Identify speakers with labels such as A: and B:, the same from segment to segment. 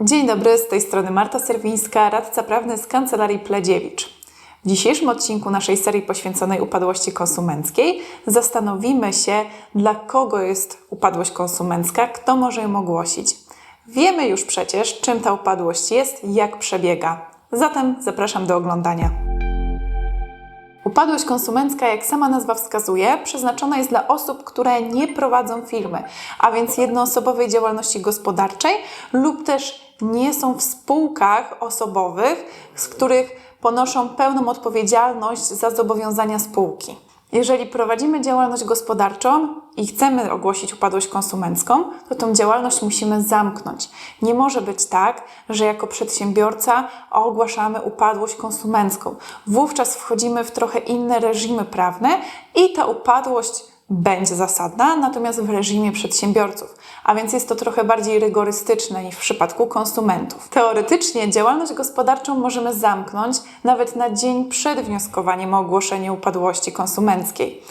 A: Dzień dobry, z tej strony Marta Serwińska, radca prawny z Kancelarii Pledziewicz. W dzisiejszym odcinku naszej serii poświęconej upadłości konsumenckiej zastanowimy się, dla kogo jest upadłość konsumencka, kto może ją ogłosić. Wiemy już przecież, czym ta upadłość jest i jak przebiega. Zatem zapraszam do oglądania. Upadłość konsumencka, jak sama nazwa wskazuje, przeznaczona jest dla osób, które nie prowadzą firmy, a więc jednoosobowej działalności gospodarczej lub też nie są w spółkach osobowych, z których ponoszą pełną odpowiedzialność za zobowiązania spółki. Jeżeli prowadzimy działalność gospodarczą i chcemy ogłosić upadłość konsumencką, to tą działalność musimy zamknąć. Nie może być tak, że jako przedsiębiorca ogłaszamy upadłość konsumencką. Wówczas wchodzimy w trochę inne reżimy prawne i ta upadłość będzie zasadna, natomiast w reżimie przedsiębiorców, a więc jest to trochę bardziej rygorystyczne niż w przypadku konsumentów. Teoretycznie działalność gospodarczą możemy zamknąć nawet na dzień przed wnioskowaniem o ogłoszenie upadłości konsumenckiej.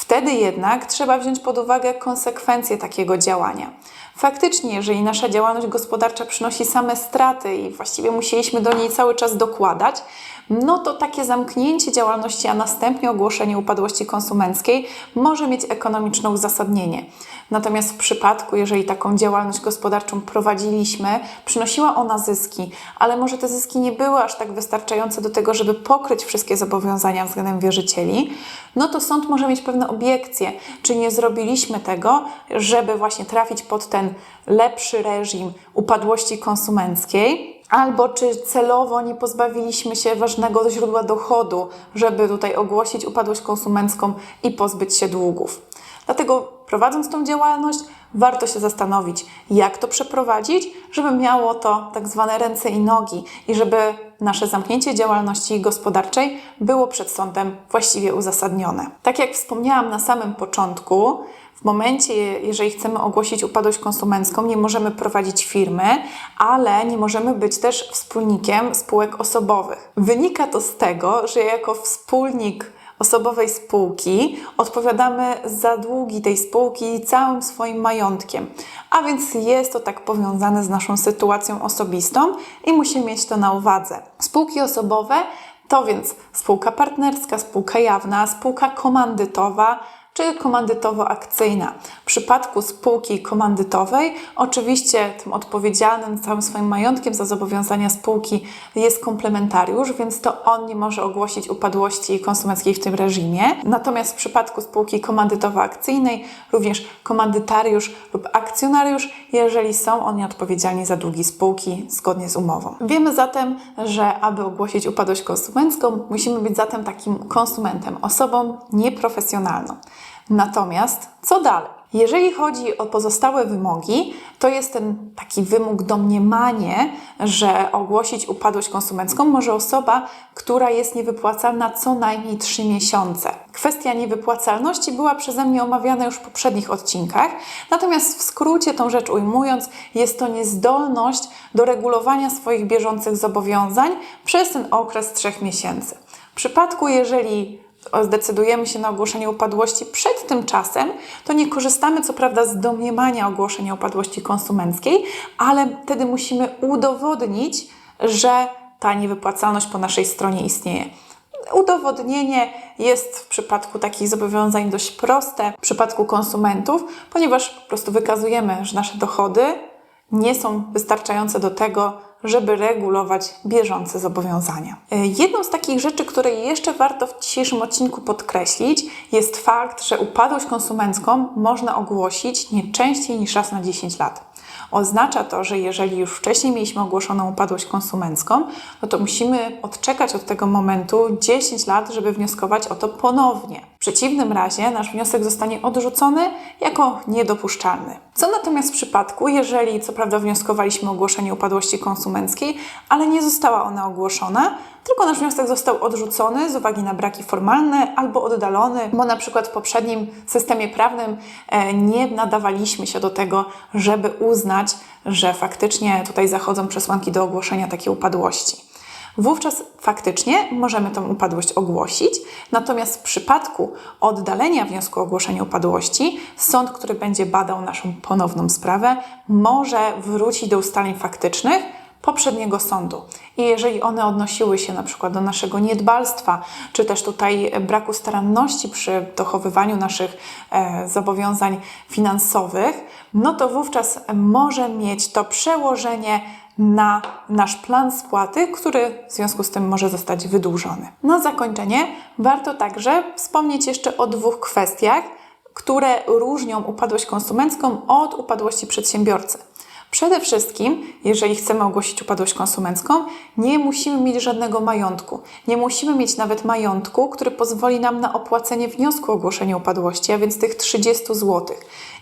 A: Wtedy jednak trzeba wziąć pod uwagę konsekwencje takiego działania. Faktycznie, jeżeli nasza działalność gospodarcza przynosi same straty i właściwie musieliśmy do niej cały czas dokładać, no to takie zamknięcie działalności, a następnie ogłoszenie upadłości konsumenckiej może mieć ekonomiczne uzasadnienie. Natomiast w przypadku, jeżeli taką działalność gospodarczą prowadziliśmy, przynosiła ona zyski, ale może te zyski nie były aż tak wystarczające do tego, żeby pokryć wszystkie zobowiązania względem wierzycieli, no to sąd może mieć pewne obiekcje, czy nie zrobiliśmy tego, żeby właśnie trafić pod ten lepszy reżim upadłości konsumenckiej, albo czy celowo nie pozbawiliśmy się ważnego źródła dochodu, żeby tutaj ogłosić upadłość konsumencką i pozbyć się długów. Dlatego prowadząc tą działalność, warto się zastanowić, jak to przeprowadzić, żeby miało to tak zwane ręce i nogi i żeby nasze zamknięcie działalności gospodarczej było przed sądem właściwie uzasadnione. Tak jak wspomniałam na samym początku, w momencie, jeżeli chcemy ogłosić upadłość konsumencką, nie możemy prowadzić firmy, ale nie możemy być też wspólnikiem spółek osobowych. Wynika to z tego, że jako wspólnik osobowej spółki odpowiadamy za długi tej spółki całym swoim majątkiem. A więc jest to tak powiązane z naszą sytuacją osobistą i musimy mieć to na uwadze. Spółki osobowe to więc spółka partnerska, spółka jawna, spółka komandytowa, czy komandytowo-akcyjna. Przypadku spółki komandytowej, oczywiście tym odpowiedzialnym całym swoim majątkiem za zobowiązania spółki jest komplementariusz, więc to on nie może ogłosić upadłości konsumenckiej w tym reżimie. Natomiast w przypadku spółki komandytowo-akcyjnej również komandytariusz lub akcjonariusz, jeżeli są oni odpowiedzialni za długi spółki zgodnie z umową. Wiemy zatem, że aby ogłosić upadłość konsumencką, musimy być zatem takim konsumentem, osobą nieprofesjonalną. Natomiast co dalej? Jeżeli chodzi o pozostałe wymogi, to jest ten taki wymóg domniemanie, że ogłosić upadłość konsumencką może osoba, która jest niewypłacalna co najmniej 3 miesiące. Kwestia niewypłacalności była przeze mnie omawiana już w poprzednich odcinkach, natomiast w skrócie tą rzecz ujmując, jest to niezdolność do regulowania swoich bieżących zobowiązań przez ten okres 3 miesięcy. W przypadku, jeżeli zdecydujemy się na ogłoszenie upadłości przed tym czasem, to nie korzystamy co prawda z domniemania ogłoszenia upadłości konsumenckiej, ale wtedy musimy udowodnić, że ta niewypłacalność po naszej stronie istnieje. Udowodnienie jest w przypadku takich zobowiązań dość proste w przypadku konsumentów, ponieważ po prostu wykazujemy, że nasze dochody nie są wystarczające do tego, żeby regulować bieżące zobowiązania. E, jedną z takich rzeczy, które jeszcze warto w dzisiejszym odcinku podkreślić, jest fakt, że upadłość konsumencką można ogłosić nie częściej niż raz na 10 lat. Oznacza to, że jeżeli już wcześniej mieliśmy ogłoszoną upadłość konsumencką, no to musimy odczekać od tego momentu 10 lat, żeby wnioskować o to ponownie. W przeciwnym razie nasz wniosek zostanie odrzucony jako niedopuszczalny. Co natomiast w przypadku, jeżeli co prawda wnioskowaliśmy o ogłoszenie upadłości konsumenckiej, ale nie została ona ogłoszona, tylko nasz wniosek został odrzucony z uwagi na braki formalne albo oddalony, bo na przykład w poprzednim systemie prawnym e, nie nadawaliśmy się do tego, żeby uznać, że faktycznie tutaj zachodzą przesłanki do ogłoszenia takiej upadłości. wówczas faktycznie możemy tą upadłość ogłosić. Natomiast w przypadku oddalenia wniosku o ogłoszenie upadłości, sąd, który będzie badał naszą ponowną sprawę, może wrócić do ustaleń faktycznych poprzedniego sądu. I jeżeli one odnosiły się na przykład do naszego niedbalstwa, czy też tutaj braku staranności przy dochowywaniu naszych e, zobowiązań finansowych, no to wówczas może mieć to przełożenie na nasz plan spłaty, który w związku z tym może zostać wydłużony. Na zakończenie warto także wspomnieć jeszcze o dwóch kwestiach, które różnią upadłość konsumencką od upadłości przedsiębiorcy. Przede wszystkim, jeżeli chcemy ogłosić upadłość konsumencką, nie musimy mieć żadnego majątku. Nie musimy mieć nawet majątku, który pozwoli nam na opłacenie wniosku o ogłoszenie upadłości, a więc tych 30 zł.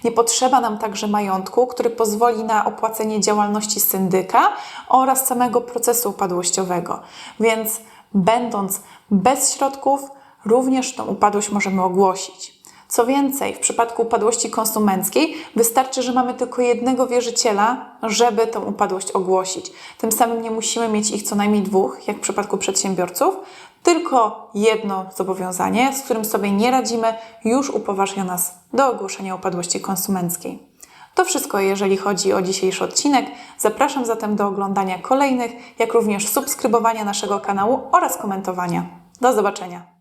A: Nie potrzeba nam także majątku, który pozwoli na opłacenie działalności syndyka oraz samego procesu upadłościowego. Więc będąc bez środków, również tą upadłość możemy ogłosić. Co więcej, w przypadku upadłości konsumenckiej wystarczy, że mamy tylko jednego wierzyciela, żeby tę upadłość ogłosić. Tym samym nie musimy mieć ich co najmniej dwóch, jak w przypadku przedsiębiorców, tylko jedno zobowiązanie, z którym sobie nie radzimy, już upoważnia nas do ogłoszenia upadłości konsumenckiej. To wszystko, jeżeli chodzi o dzisiejszy odcinek. Zapraszam zatem do oglądania kolejnych, jak również subskrybowania naszego kanału oraz komentowania. Do zobaczenia.